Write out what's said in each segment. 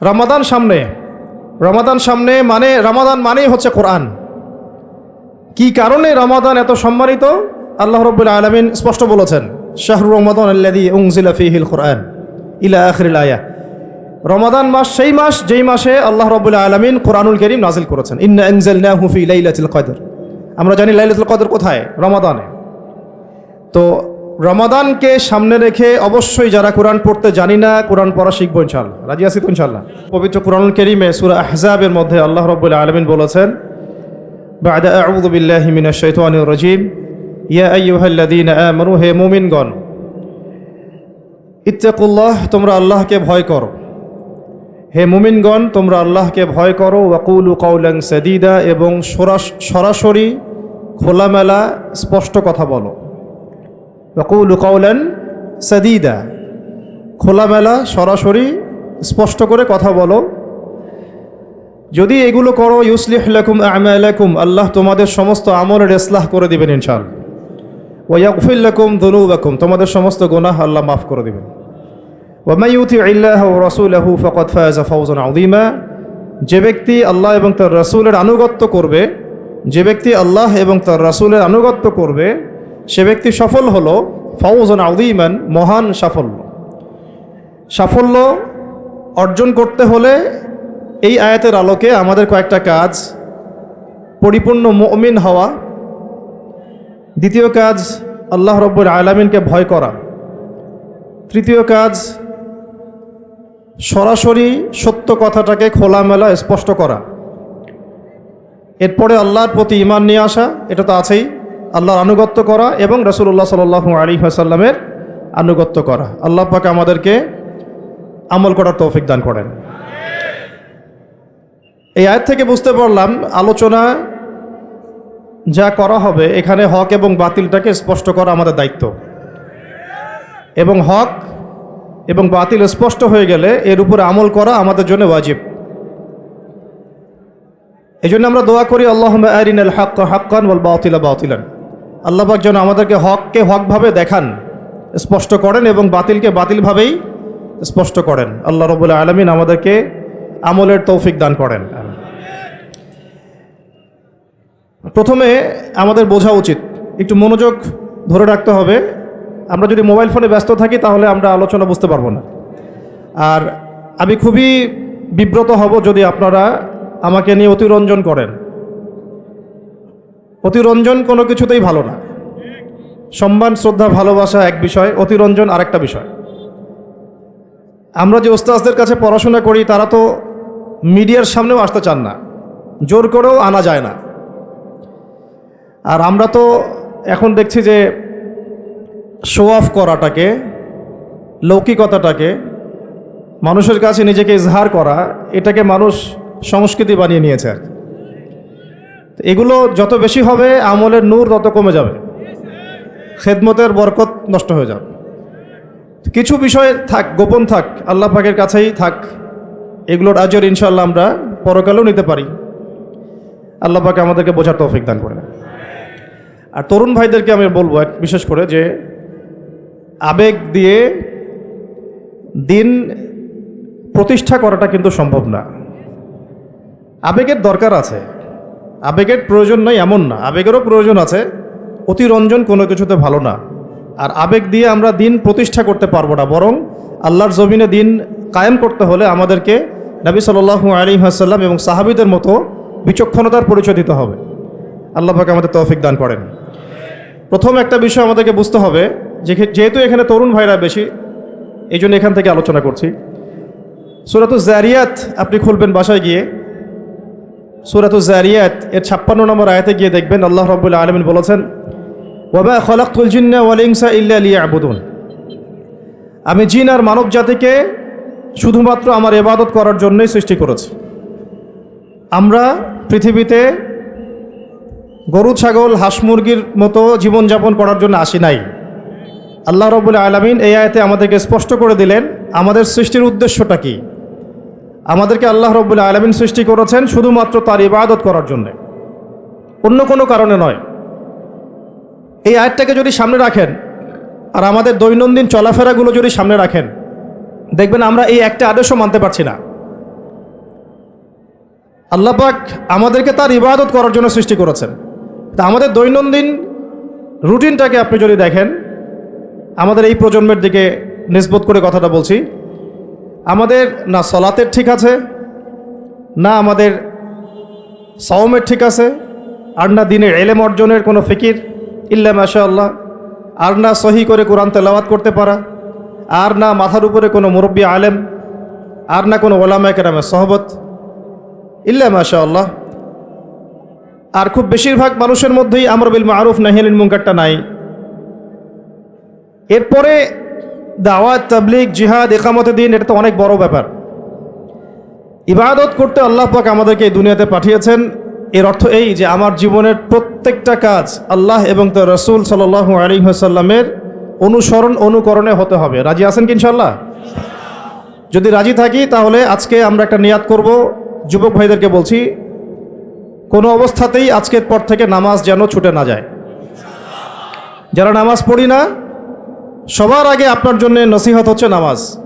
রমাদান সামনে। রমাদান সামনে মানে রমাদান মানেই হচ্ছে কোরআন। কি কারণে রমাদান এত সম্মানিত? আল্লাহ রব্বুল আলমিন স্পষ্ট বলেছেন, শাহরু ফিহিল কোরআন ইলা আখরিল আয়া রমাদান মাস সেই মাস যেই মাসে আল্লাহ রব্বুল আলমিন কোরআনুল করিম নাজিল করেছেন। ইন্না এনজেলনা হুফি লাইলাতুল কদর। আমরা জানি লাইলাতুল কদর কোথায়? রমাদানে। তো রমাদানকে সামনে রেখে অবশ্যই যারা কোরআন পড়তে জানি না, কোরআন পড়া শিখব ইনশাল্লাহ রাজি আসিত ইনশাল্লাহ পবিত্র কোরআন করিমে সুর আহজাবের মধ্যে আল্লাহ রব্বুল্লাহ আলমিন বলেছেন, বাদা আউদুবিল্লাহমিনা শৈতানুর রজিম, ইয়া আইয়ুহাল্লাদিন আমানু, হে মোমিনগণ, ইত্তাকুল্লাহ, তোমরা আল্লাহকে ভয় করো। হে মুমিনগণ, তোমরা আল্লাহকে ভয় করো। ওয়াকুল কাউলাং সাদিদা, এবং সরাসরি খোলামেলা স্পষ্ট কথা বলো। ওয়াকুলু কাউলান সাদিদা খোলামেলা, সরাসরি, স্পষ্ট করে কথা বলো। যদি এগুলো করো, ইউসলিহ লাকুম আমালাকুম, আল্লাহ তোমাদের সমস্ত আমলের ইসলাহ করে দিবেন ইনশাল ওয়াগফির লাকুম দুনুবাকুম, তোমাদের সমস্ত গুনাহ আল্লাহ মাফ করে দিবেন। ওয়ামাই ইউতি ইল্লাহ রাসূলাহু ফাকাদ ফাযা ফাওজান আযীমা, যে ব্যক্তি আল্লাহ এবং তার রাসূলের আনুগত্য করবে, যে ব্যক্তি আল্লাহ এবং তার রাসূলের আনুগত্য করবে সে ব্যক্তি সফল হলো ফাওজান আযীমান, মহান সাফল্য। সাফল্য অর্জন করতে হলে এই আয়াতের আলোকে আমাদের কয়েকটা কাজ। পরিপূর্ণ মমিন হওয়া। দ্বিতীয় কাজ, আল্লাহ রব্বুর আলামিনকে ভয় করা। তৃতীয় কাজ, সরাসরি সত্য কথাটাকে খোলামেলা স্পষ্ট করা। এরপরে আল্লাহর প্রতি ইমান নিয়ে আসা, এটা তো আছেই। আল্লাহর আনুগত্য করা এবং রসুল্লাহ সাল আলী আসাল্লামের আনুগত্য করা। আল্লাহ পাকে আমাদেরকে আমল করার তৌফিক দান করেন। এই আয়ের থেকে বুঝতে পারলাম, আলোচনা যা করা হবে, এখানে হক এবং বাতিলটাকে স্পষ্ট করা আমাদের দায়িত্ব। এবং হক এবং বাতিল স্পষ্ট হয়ে গেলে এর উপরে আমল করা আমাদের জন্য ওয়াজিব। এই জন্য আমরা দোয়া করি আল্লাহ আরিন হাক্কান ওয়াল বাতিলা বাতিলান। আল্লাহবাক যেন আমাদেরকে হককে হকভাবে দেখান, স্পষ্ট করেন এবং বাতিলকে বাতিলভাবেই স্পষ্ট করেন। আল্লাহ রবুল্লা আলমিন আমাদেরকে আমলের তৌফিক দান করেন। প্রথমে আমাদের বোঝা উচিত, একটু মনোযোগ ধরে রাখতে হবে। আমরা যদি মোবাইল ফোনে ব্যস্ত থাকি, তাহলে আমরা আলোচনা বুঝতে পারব না। আর আমি খুবই বিব্রত হব যদি আপনারা আমাকে নিয়ে অতিরঞ্জন করেন। অতিরঞ্জন কোনো কিছুতেই ভালো না। সম্মান, শ্রদ্ধা, ভালোবাসা এক বিষয়, অতিরঞ্জন আরেকটা বিষয়। আমরা যে ওস্তাজদের কাছে পড়াশোনা করি, তারা তো মিডিয়ার সামনেও আসতে চান না। জোর করেও আনা যায় না। আর আমরা তো এখন দেখছি যে শো অফ করাটাকে, লৌকিকতাটাকে, মানুষের কাছে নিজেকে ইজহার করা, এটাকে মানুষ সংস্কৃতি বানিয়ে নিয়েছে আর কি। এগুলো যত বেশি হবে, আমলের নূর তত কমে যাবে। খেদমতের বরকত নষ্ট হয়ে যাবে। কিছু বিষয় থাক, গোপন থাক, আল্লাহ পাকের কাছেই থাক, এগুলোর আজর ইনশাল্লাহ আমরা পরকালেও নিতে পারি। আল্লাহ পাকে আমাদেরকে বোঝার তৌফিক দান করে আর তরুণ ভাইদেরকে আমি বলব এক বিশেষ করে যে, আবেগ দিয়ে দিন প্রতিষ্ঠা করাটা কিন্তু সম্ভব না। আবেগের দরকার আছে। আবেগের প্রয়োজন নয়, এমন না। আবেগেরও প্রয়োজন আছে। অতিরঞ্জন কোনো কিছুতে ভালো না। আর আবেগ দিয়ে আমরা দিন প্রতিষ্ঠা করতে পারব না, বরং আল্লাহর জমিনে দিন কায়েম করতে হলে আমাদেরকে নবী সাল্লু আলী আসাল্লাম এবং সাহাবিদের মতো বিচক্ষণতার পরিচয় দিতে হবে। আল্লাহ পাকে আমাদের তৌফিক দান করেন। প্রথম একটা বিষয় আমাদেরকে বুঝতে হবে যেহেতু এখানে তরুণ ভাইরা বেশি, এই জন্য এখান থেকে আলোচনা করছি। সুরাতুল জারিয়াত আপনি খুলবেন বাসায় গিয়ে। সুরাতুল জারিয়াত, এর ছাপ্পান্ন নম্বর আয়াতে গিয়ে দেখবেন আল্লাহ রব্বুল্লাহ আলমিন বলেছেন ওয়াবা খলাকুল জিন্না ওয়ালিংসা ইল্লা আলিয়া আবুদুন আমি জিন আর মানব জাতিকে শুধুমাত্র আমার এবাদত করার জন্যই সৃষ্টি করেছি। আমরা পৃথিবীতে গরু, ছাগল, হাঁস, মুরগির মতো জীবনযাপন করার জন্য আসি নাই। আল্লাহ রবুল্লা আলমিন এই আয়তে আমাদেরকে স্পষ্ট করে দিলেন, আমাদের সৃষ্টির উদ্দেশ্যটা কি? আমাদেরকে আল্লাহ রবুল্লা আলমিন সৃষ্টি করেছেন শুধুমাত্র তার ইবাদত করার জন্যে। অন্য কোনো কারণে নয়। এই আয়টাকে যদি সামনে রাখেন, আর আমাদের দৈনন্দিন চলাফেরাগুলো যদি সামনে রাখেন, দেখবেন আমরা এই একটা আদেশও মানতে পারছি না। আল্লাপাক আমাদেরকে তার ইবাদত করার জন্য সৃষ্টি করেছেন। তা আমাদের দৈনন্দিন রুটিনটাকে আপনি যদি দেখেন, আমাদের এই প্রজন্মের দিকে নিসবত করে কথাটা বলছি আমাদের না সলাতের ঠিক আছে, না আমাদের সওমের ঠিক আছে, আর না দিনের এলেম অর্জনের কোনো ফিকির ইল্লা মাশা আল্লাহ আর না সহি করে কোরআন তেলাওয়াত করতে পারা, আর না মাথার উপরে কোনো মুরব্বী আলেম, আর না কোনো ওলামা কেরামের সহবত ইল্লা মাশা আল্লাহ আর খুব বেশিরভাগ মানুষের মধ্যেই আমর বিল মারুফ নাহিয়ালিন মুঙ্কারটা নাই। এরপরে দাওয়াত তাবলিক জিহাদ, একামতে দিন, এটা তো অনেক বড় ব্যাপার। ইবাদত করতে আল্লাহ পাক আমাদেরকে এই দুনিয়াতে পাঠিয়েছেন। এর অর্থ এই যে আমার জীবনের প্রত্যেকটা কাজ আল্লাহ এবং তার রসুল সাল্লাহ আলী সাল্লামের অনুসরণ, অনুকরণে হতে হবে। রাজি আছেন কি ইনশাল্লাহ যদি রাজি থাকি তাহলে আজকে আমরা একটা নিয়াত করব। যুবক ভাইদেরকে বলছি, কোনো অবস্থাতেই আজকের পর থেকে নামাজ যেন ছুটে না যায়। যারা নামাজ পড়ি না সবার আগে আপনার জন্য নসিহত হচ্ছে নামাজ।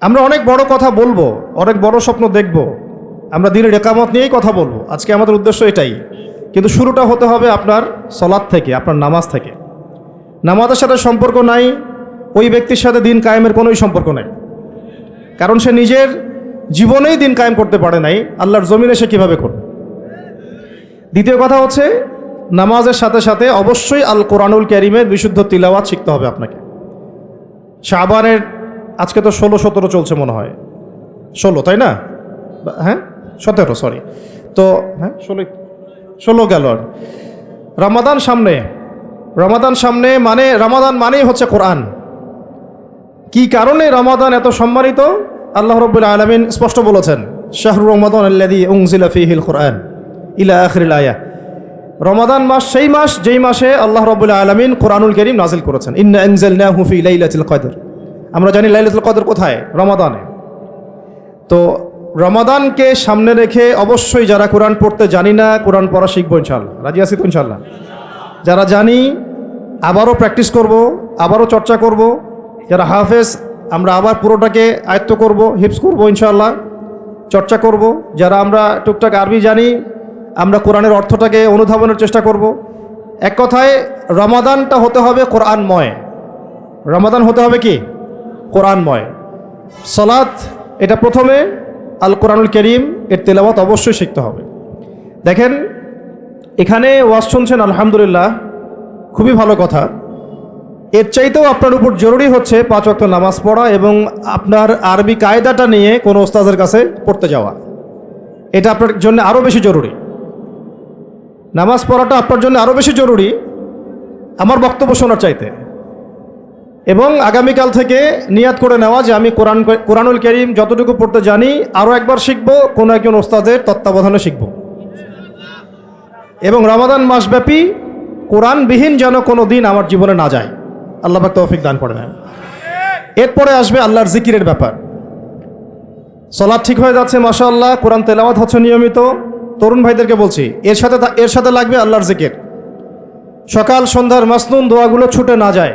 আমরা অনেক বড় কথা বলব, অনেক বড় স্বপ্ন দেখব। আমরা দিনের একামত নিয়েই কথা বলব। আজকে আমাদের উদ্দেশ্য এটাই। কিন্তু শুরুটা হতে হবে আপনার সলাদ থেকে, আপনার নামাজ থেকে। নামাজের সাথে সম্পর্ক নাই, ওই ব্যক্তির সাথে দিন কায়েমের কোনোই সম্পর্ক নাই। কারণ সে নিজের জীবনেই দিন কায়েম করতে পারে নাই, আল্লাহর জমিনে সে কীভাবে করবে? দ্বিতীয় কথা হচ্ছে নামাজের সাথে সাথে অবশ্যই আল কোরআনুল ক্যারিমের বিশুদ্ধ তিলাওয়াত শিখতে হবে আপনাকে। শাহবানের আজকে তো ষোলো, সতেরো চলছে মনে হয়। ষোলো, তাই না? হ্যাঁ? সতেরো সরি তো হ্যাঁ? ষোলো ষোলো গেল। রমাদান সামনে। রমাদান সামনে মানে রমাদান মানেই হচ্ছে কোরআন। কি কারণে রমাদান এত সম্মানিত? আল্লাহ রব্বুল আলমিন স্পষ্ট বলেছেন, শাহরু রমাদান আল্লাদি উংজিলা ফিহিল কোরআন ইলা আখরিল আয়া রমাদান মাস, সেই মাস, যেই মাসে আল্লাহ রব্বুল আলমিন কোরআনুল করিম নাজিল করেছেন। ইন্না এনজেলনা হুফি লাইলাতুল কদর। আমরা জানি লাইলাতুল কদর কোথায়? রমাদানে। তো রমাদানকে সামনে রেখে অবশ্যই যারা কোরআন পড়তে জানি না, কোরআন পড়া শিখব ইনশাল্লাহ রাজি তো ইনশাল্লাহ যারা জানি, আবারও প্র্যাকটিস করব, আবারও চর্চা করব। যারা হাফেজ, আমরা আবার পুরোটাকে আয়ত্ত করব হিপস করব ইনশাল্লাহ চর্চা করব। যারা আমরা টুকটাক আরবি জানি আমরা কোরআনের অর্থটাকে অনুধাবনের চেষ্টা করব। এক কথায়, রমাদানটা হতে হবে কোরআনময়। রমাদান হতে হবে কি? কোরআনময়। সলাৎ, এটা প্রথমে আল কোরআনুল করিম, এর তেলাওয়াত অবশ্যই শিখতে হবে। দেখেন, এখানে ওয়াজ শুনছেন, আলহামদুলিল্লাহ, খুবই ভালো কথা। এর চাইতেও আপনার উপর জরুরি হচ্ছে পাঁচ ওয়াক্ত নামাজ পড়া এবং আপনার আরবি কায়দাটা নিয়ে কোনো ওস্তাদের কাছে পড়তে যাওয়া। এটা আপনার জন্য আরও বেশি জরুরি। নামাজ পড়াটা আপনার জন্য আরও বেশি জরুরি, আমার বক্তব্য শোনার চাইতে। এবং আগামীকাল থেকে নিয়াত করে নেওয়া যে আমি কোরআন কোরআনুল করিম যতটুকু পড়তে জানি আরও একবার শিখব, কোনো একজন ওস্তাদের তত্ত্বাবধানে শিখব। এবং রমাদান মাসব্যাপী কোরআনবিহীন যেন কোনো দিন আমার জীবনে না যায়। আল্লাহ পাক তৌফিক দান করে নেন এরপরে আসবে আল্লাহর জিকিরের ব্যাপার। সলাদ ঠিক হয়ে যাচ্ছে মাসা আল্লাহ কোরআন তেলাওয়াত হচ্ছে নিয়মিত। তরুণ ভাইদেরকে বলছি, এর সাথে এর সাথে লাগবে আল্লাহর জিকির। সকাল সন্ধ্যার মাসনুন দোয়াগুলো ছুটে না যায়।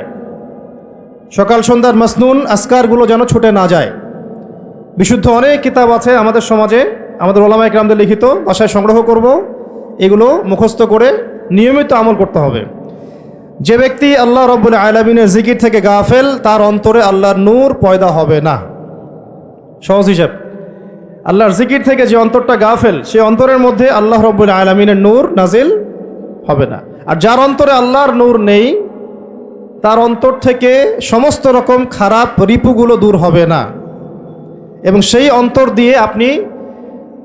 সকাল সন্ধ্যার মাসনুন আসকারগুলো যেন ছুটে না যায়। বিশুদ্ধ অনেক কিতাব আছে আমাদের সমাজে, আমাদের ওলামা একরামদের লিখিত বাসায় সংগ্রহ করব। এগুলো মুখস্থ করে নিয়মিত আমল করতে হবে। যে ব্যক্তি আল্লাহ রব্বুল আলমিনের জিকির থেকে গাফেল, তার অন্তরে আল্লাহর নূর পয়দা হবে না। সহজ হিসাব। আল্লাহর জিকির থেকে যে অন্তরটা গাফেল সে অন্তরের মধ্যে আল্লাহ রব্বুল আলমিনের নূর নাজিল হবে না। আর যার অন্তরে আল্লাহর নূর নেই, তার অন্তর থেকে সমস্ত রকম খারাপ রিপুগুলো দূর হবে না। এবং সেই অন্তর দিয়ে আপনি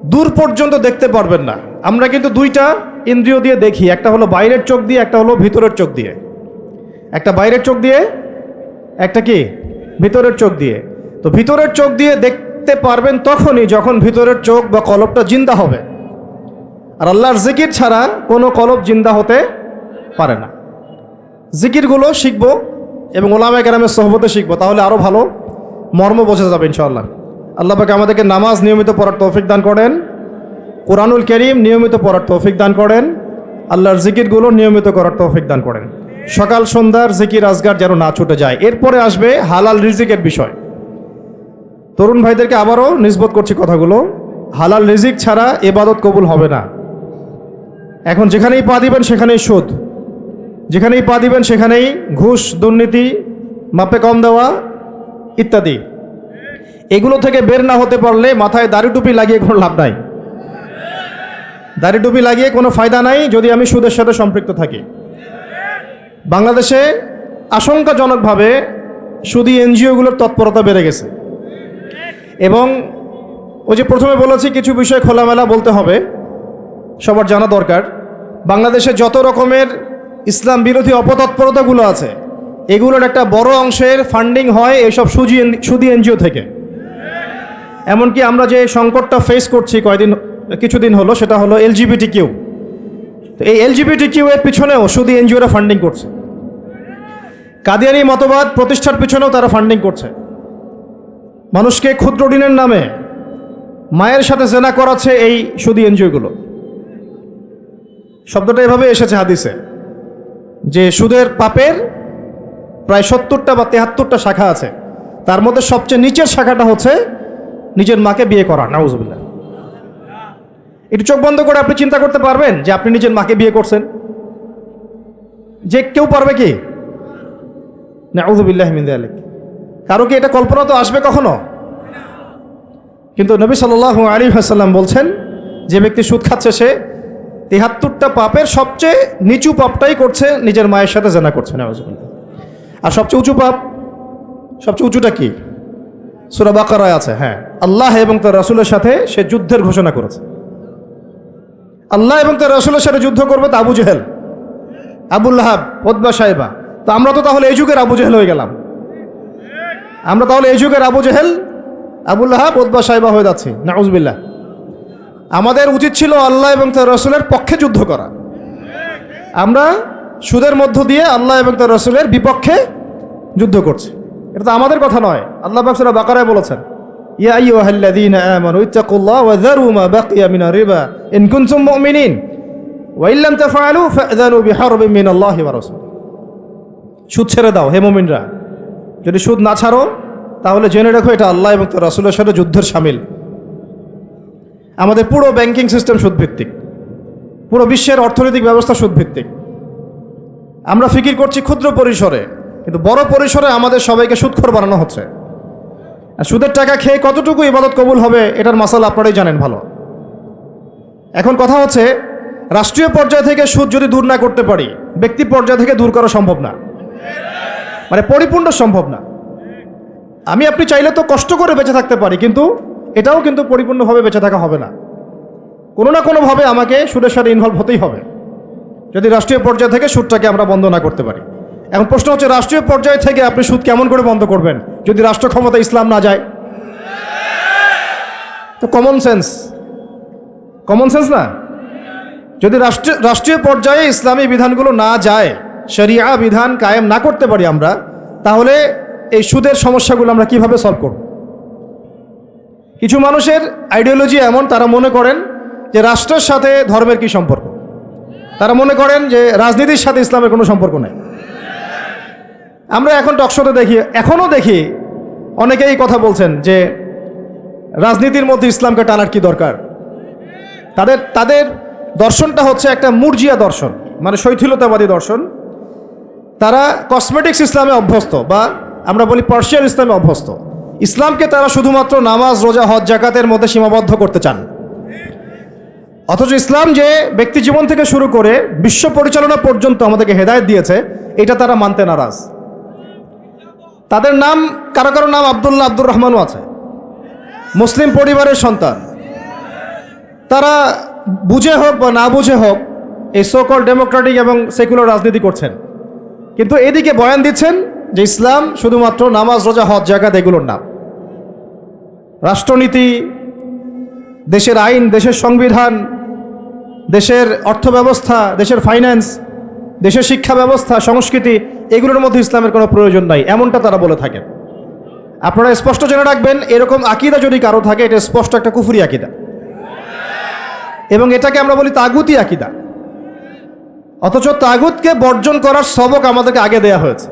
দূর পর্যন্ত দেখতে পারবেন না। আমরা কিন্তু দুইটা ইন্দ্রিয় দিয়ে দেখি, একটা হলো বাইরের চোখ দিয়ে, একটা হলো ভিতরের চোখ দিয়ে। একটা বাইরের চোখ দিয়ে, একটা কি? ভিতরের চোখ দিয়ে। তো ভিতরের চোখ দিয়ে দেখতে পারবেন তখনই যখন ভিতরের চোখ বা কলবটা জিন্দা হবে। আর আল্লাহর জিকির ছাড়া কোনো কলব জিন্দা হতে পারে না। জিকিরগুলো শিখব এবং ওলামা কেরামের সহবতে শিখব, তাহলে আরও ভালো মর্ম বোঝা যাবে ইনশাআল্লাহ। আল্লাহ পাকে আমাদেরকে নামাজ নিয়মিত পড়ার তৌফিক দান করেন, কোরআনুল করিম নিয়মিত পড়ার তৌফিক দান করেন, আল্লাহর জিকিরগুলো নিয়মিত করার তৌফিক দান করেন। সকাল, সন্ধ্যার জিকির আজগার যেন না ছুটে যায়। এরপরে আসবে হালাল রিজিকের বিষয়। তরুণ ভাইদেরকে আবারও নিষ্পত করছি কথাগুলো। হালাল রিজিক ছাড়া এবাদত কবুল হবে না। এখন যেখানেই পা দিবেন, সেখানেই সুদ। যেখানেই পা দিবেন, সেখানেই ঘুষ, দুর্নীতি, মাপে কম দেওয়া ইত্যাদি। এগুলো থেকে বের না হতে পারলে মাথায় দাড়ি টুপি লাগিয়ে কোনো লাভ নাই। দাড়ি টুপি লাগিয়ে কোনো ফায়দা নাই যদি আমি সুদের সাথে সম্পৃক্ত থাকি। বাংলাদেশে আশঙ্কাজনকভাবে সুদী এনজিওগুলোর তৎপরতা বেড়ে গেছে। এবং ওই যে প্রথমে বলেছি, কিছু বিষয় খোলামেলা বলতে হবে। সবার জানা দরকার। বাংলাদেশে যত রকমের ইসলাম বিরোধী অপতৎপরতাগুলো আছে, এগুলোর একটা বড় অংশের ফান্ডিং হয় এইসব সুজি সুদি এনজিও থেকে। এমনকি আমরা যে সংকটটা ফেস করছি কয়দিন, কিছুদিন হলো, সেটা হলো এলজিবিটি কিউ তো এই এলজিবিটি কিউ এর পিছনেও সুদি এনজিওরা ফান্ডিং করছে। কাদিয়ানি মতবাদ প্রতিষ্ঠার পিছনেও তারা ফান্ডিং করছে। মানুষকে ক্ষুদ্র ঋণের নামে মায়ের সাথে জেনা করাচ্ছে এই সুদি এনজিওগুলো। শব্দটা এভাবে এসেছে হাদিসে যে সুদের পাপের প্রায় সত্তরটা বা তেহাত্তরটা শাখা আছে। তার মধ্যে সবচেয়ে নিচের শাখাটা হচ্ছে নিজের মাকে বিয়ে করা, নাউজুবিল্লাহ। একটু চোখ বন্ধ করে আপনি চিন্তা করতে পারবেন যে আপনি নিজের মাকে বিয়ে করছেন। যে কেউ পারবে কি? নাউজুবিল্লাহ মিন্দে আলিক কারও কি এটা কল্পনা তো আসবে কখনো? কিন্তু নবী সাল আলী হাসাল্লাম বলছেন, যে ব্যক্তি সুদ খাচ্ছে সে তিহাত্তরটা পাপের সবচেয়ে নিচু পাপটাই করছে, নিজের মায়ের সাথে জেনা করছে নাউজুবিল্লাহ আর সবচেয়ে উঁচু পাপ, সবচেয়ে উঁচুটা কি? সুরা বাকারায় আছে হ্যাঁ। আল্লাহ এবং তার রাসুলের সাথে সে যুদ্ধের ঘোষণা করেছে। আল্লাহ এবং তার রাসুলের সাথে যুদ্ধ করবে তো আবু জেহেল আবুল্লাহাব ওদবা সাহেবা। তো আমরা তো তাহলে এই যুগের আবু জেহেল হয়ে গেলাম। আমরা তাহলে এই যুগের আবু জেহেল আবুল্লাহাব ওদবা সাহেবা হয়ে যাচ্ছি। নাউজবিল্লাহ। আমাদের উচিত ছিল আল্লাহ এবং তার রসুলের পক্ষে যুদ্ধ করা। আমরা সুদের মধ্য দিয়ে আল্লাহ এবং তার রসুলের বিপক্ষে যুদ্ধ করছি। এটা তো আমাদের কথা নয়। আল্লাহ বাকসুরা বাকারায় বলেছেন সুদ ছেড়ে দাও, হে মুমিনরা। যদি সুদ না ছাড়ো, তাহলে জেনে রাখো এটা আল্লাহ এবং তার রাসূলের সাথে যুদ্ধের সামিল। আমাদের পুরো ব্যাংকিং সিস্টেম সুদভিত্তিক। পুরো বিশ্বের অর্থনৈতিক ব্যবস্থা সুদভিত্তিক। আমরা ফিকির করছি ক্ষুদ্র পরিসরে, কিন্তু বড় পরিসরে আমাদের সবাইকে সুদখোর বানানো হচ্ছে। সুদের টাকা খেয়ে কতটুকু ইবাদত কবুল হবে, এটার মাসাল আপনারাই জানেন ভালো। এখন কথা হচ্ছে, রাষ্ট্রীয় পর্যায় থেকে সুদ যদি দূর না করতে পারি, ব্যক্তি পর্যায় থেকে দূর করা সম্ভব না। মানে পরিপূর্ণ সম্ভব না। আমি আপনি চাইলে তো কষ্ট করে বেঁচে থাকতে পারি, কিন্তু এটাও কিন্তু পরিপূর্ণভাবে বেঁচে থাকা হবে না। কোনো না কোনোভাবে আমাকে সুদের সাথে ইনভলভ হতেই হবে। যদি রাষ্ট্রীয় পর্যায় থেকে সুদটাকে আমরা বন্ধ না করতে পারি। এখন প্রশ্ন হচ্ছে, রাষ্ট্রীয় পর্যায় থেকে আপনি সুদ কেমন করে বন্ধ করবেন, যদি রাষ্ট্র ক্ষমতা ইসলাম না যায়? তো কমন সেন্স কমন সেন্স না? যদি রাষ্ট্র রাষ্ট্রীয় পর্যায়ে ইসলামী বিধানগুলো না যায় শরিয়া বিধান কায়েম না করতে পারি আমরা, তাহলে এই সুদের সমস্যাগুলো আমরা কীভাবে সলভ করব? কিছু মানুষের আইডিওলজি এমন, তারা মনে করেন যে রাষ্ট্রের সাথে ধর্মের কি সম্পর্ক? তারা মনে করেন যে রাজনীতির সাথে ইসলামের কোনো সম্পর্ক নেই। আমরা এখন টকশোতে দেখি এখনও দেখি অনেকেই কথা বলছেন যে রাজনীতির মধ্যে ইসলামকে টানার কি দরকার? তাদের তাদের দর্শনটা হচ্ছে একটা মুরজিয়া দর্শন মানে শৈথিলতাবাদী দর্শন। তারা কসমেটিক্স ইসলামে অভ্যস্ত বা আমরা বলি পার্সিয়াল ইসলামে অভ্যস্ত। ইসলামকে তারা শুধুমাত্র নামাজ, রোজা, হজ জাকাতের মধ্যে সীমাবদ্ধ করতে চান। অথচ ইসলাম যে ব্যক্তি জীবন থেকে শুরু করে বিশ্ব পরিচালনা পর্যন্ত আমাদেরকে হেদায়ত দিয়েছে, এটা তারা মানতে নারাজ। তাদের নাম, কারও কারও নাম আবদুল্লাহ আব্দুর রহমানও আছে। মুসলিম পরিবারের সন্তান। তারা বুঝে হোক বা না বুঝে হোক, এই সোকল ডেমোক্রেটিক এবং সেকুলার রাজনীতি করছেন। কিন্তু এদিকে বয়ান দিচ্ছেন যে ইসলাম শুধুমাত্র নামাজ, রোজা, হজ জায়গাত এগুলোর নাম। রাষ্ট্রনীতি, দেশের আইন, দেশের সংবিধান, দেশের অর্থব্যবস্থা, দেশের ফাইন্যান্স দেশের শিক্ষা ব্যবস্থা, সংস্কৃতি, এগুলোর মধ্যে ইসলামের কোনো প্রয়োজন নাই, এমনটা তারা বলে থাকেন। আপনারা স্পষ্ট জেনে রাখবেন, এরকম আকিদা যদি কারও থাকে, এটা স্পষ্ট একটা কুফুরি আকিদা। এবং এটাকে আমরা বলি তাগুতি আকিদা। অথচ তাগুতকে বর্জন করার সবক আমাদেরকে আগে দেয়া হয়েছে।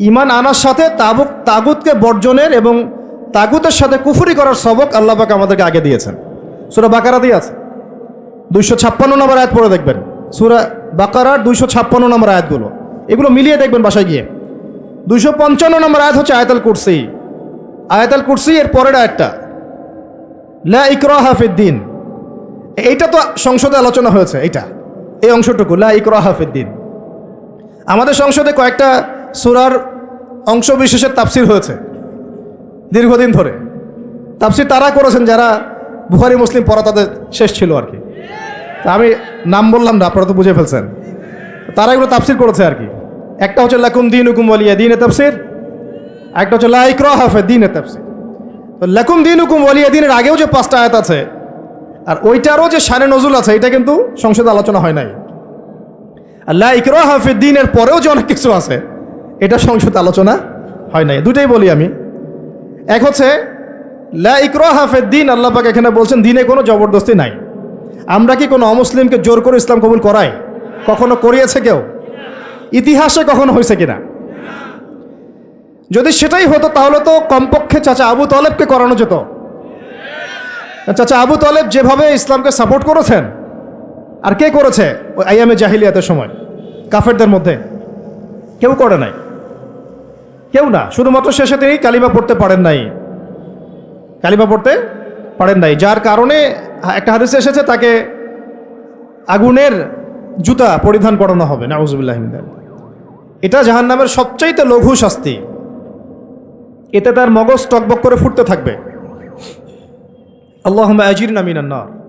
ইমান আনার সাথে তাবুক, তাগুতকে বর্জনের এবং তাগুতের সাথে কুফুরি করার সবক আল্লাহবাক আমাদেরকে আগে দিয়েছেন। সুরা বাকারাতেই আছে। দুইশো ছাপ্পান্ন নম্বর আয়াত পড়ে দেখবেন। সুরা বাকারার দুইশো ছাপ্পান্ন নম্বর আয়াতগুলো। এগুলো মিলিয়ে দেখবেন বাসায় গিয়ে। দুইশো পঞ্চান্ন নম্বর আয়াত হচ্ছে আয়াতাল কুরসি। আয়াতাল কুরসি এর পরের আয়াতটা। লা ইকরা হাফিদ্দিন এইটা তো সংসদে আলোচনা হয়েছে, এইটা। এই অংশটুকু, লা ইকরা হাফিদ্দিন আমাদের সংসদে কয়েকটা সুরার অংশ বিশেষের তাফসির হয়েছে, দীর্ঘদিন ধরে। তাফসির তারা করেছেন, যারা বুহারি মুসলিম পড়া তাদের শেষ ছিল আর কি। আমি নাম বললাম না, আপনারা তো বুঝে ফেলছেন। তারা এগুলো তাফসির করেছে আর কি। একটা হচ্ছে, লাকুম দিন হুকুম ওয়ালিয়া দিনে তাফসির। একটা হচ্ছে লাইক হাফে দিনে তাফসির। তো, লাকুম দিন হুকুম ওয়ালিয়া, দিনের আগেও যে পাঁচটা আয়াত আছে আর ওইটারও যে সানে নজুল আছে, এটা কিন্তু সংসদে আলোচনা হয় নাই। আল্লাহ ইকরা হাফিদ দিনের পরেও যে অনেক কিছু আছে, এটা সংসদে আলোচনা হয় নাই। দুটাই বলি আমি। এক হচ্ছে, লা ইকরা হাফেদ দিন, আল্লাহ পাক এখানে বলছেন, দিনে কোনো জবরদস্তি নাই। আমরা কি কোনো অমুসলিমকে জোর করে ইসলাম কবুল করাই? কখনো করিয়েছে কেউ? ইতিহাসে কখনো হয়েছে কিনা? যদি সেটাই হতো, তাহলে তো কমপক্ষে চাচা আবু তলেবকে করানো যেত। চাচা আবু তলেব যেভাবে ইসলামকে সাপোর্ট করেছেন, আর কে করেছে ওই আইয়ামে জাহিলিয়াতের সময়? কাফেরদের মধ্যে? কেউ করে নাই। কেউ না। শুধুমাত্র শেষে তিনি কালিমা পড়তে পারেন নাই। কালিমা পড়তে পারেন নাই। যার কারণে একটা হাদিসে এসেছে, তাকে আগুনের জুতা পরিধান করানো হবে। নাউজুবিল্লাহ এটা জাহান্নামের সবচাইতে লঘু শাস্তি। এতে তার মগজ টকবক করে ফুটতে থাকবে। আল্লাহ আজির নামিনান্নার